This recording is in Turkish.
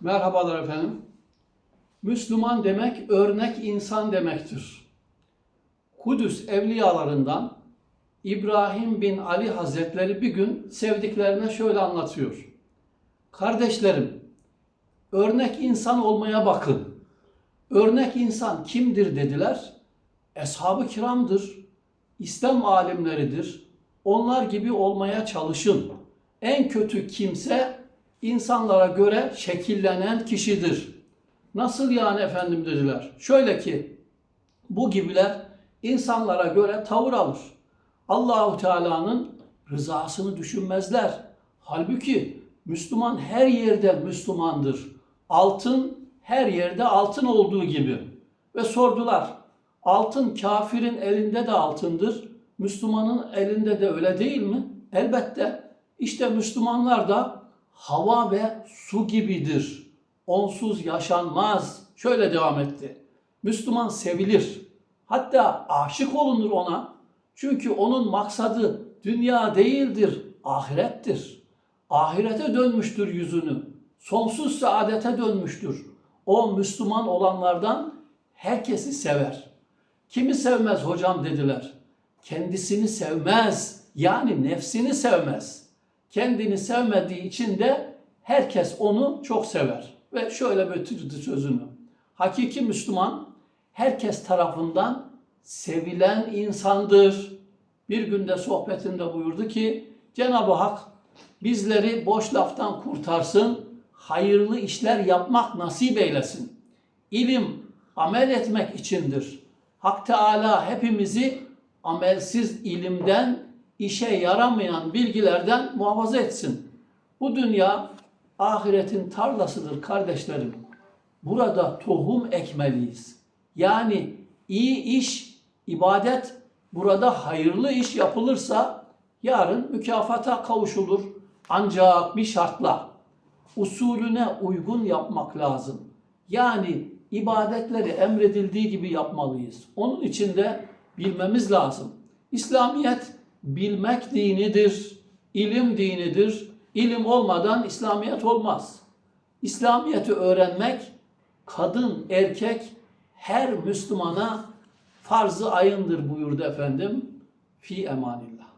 Merhabalar efendim. Müslüman demek örnek insan demektir. Kudüs evliyalarından İbrahim bin Ali Hazretleri bir gün sevdiklerine şöyle anlatıyor. Kardeşlerim, örnek insan olmaya bakın. Örnek insan kimdir dediler. Eshab-ı kiramdır. İslam alimleridir. Onlar gibi olmaya çalışın. En kötü kimse insanlara göre şekillenen kişidir. Nasıl yani efendim dediler. Şöyle ki bu gibiler insanlara göre tavır alır. Allahu Teala'nın rızasını düşünmezler. Halbuki Müslüman her yerde Müslümandır. Altın her yerde altın olduğu gibi. Ve sordular. Altın kafirin elinde de altındır. Müslümanın elinde de öyle değil mi? Elbette. İşte Müslümanlar da hava ve su gibidir. Onsuz yaşanmaz. Şöyle devam etti. Müslüman sevilir. Hatta aşık olunur ona. Çünkü onun maksadı dünya değildir, ahirettir. Ahirete dönmüştür yüzünü. Sonsuz saadete dönmüştür. O Müslüman olanlardan herkesi sever. Kimi sevmez hocam dediler. Kendisini sevmez. Yani nefsini sevmez. Kendini sevmediği için de herkes onu çok sever. Ve şöyle bitirdi sözünü. Hakiki Müslüman herkes tarafından sevilen insandır. Bir günde sohbetinde buyurdu ki Cenab-ı Hak bizleri boş laftan kurtarsın, hayırlı işler yapmak nasip eylesin. İlim amel etmek içindir. Hak Teala hepimizi amelsiz ilimden, işe yaramayan bilgilerden muhafaza etsin. Bu dünya ahiretin tarlasıdır kardeşlerim. Burada tohum ekmeliyiz. Yani iyi iş, ibadet burada hayırlı iş yapılırsa yarın mükafata kavuşulur. Ancak bir şartla usulüne uygun yapmak lazım. Yani ibadetleri emredildiği gibi yapmalıyız. Onun için de bilmemiz lazım. İslamiyet bilmek dinidir, ilim dinidir. İlim olmadan İslamiyet olmaz. İslamiyeti öğrenmek kadın, erkek her Müslümana farz-ı ayındır buyurdu efendim. Fi emanillah.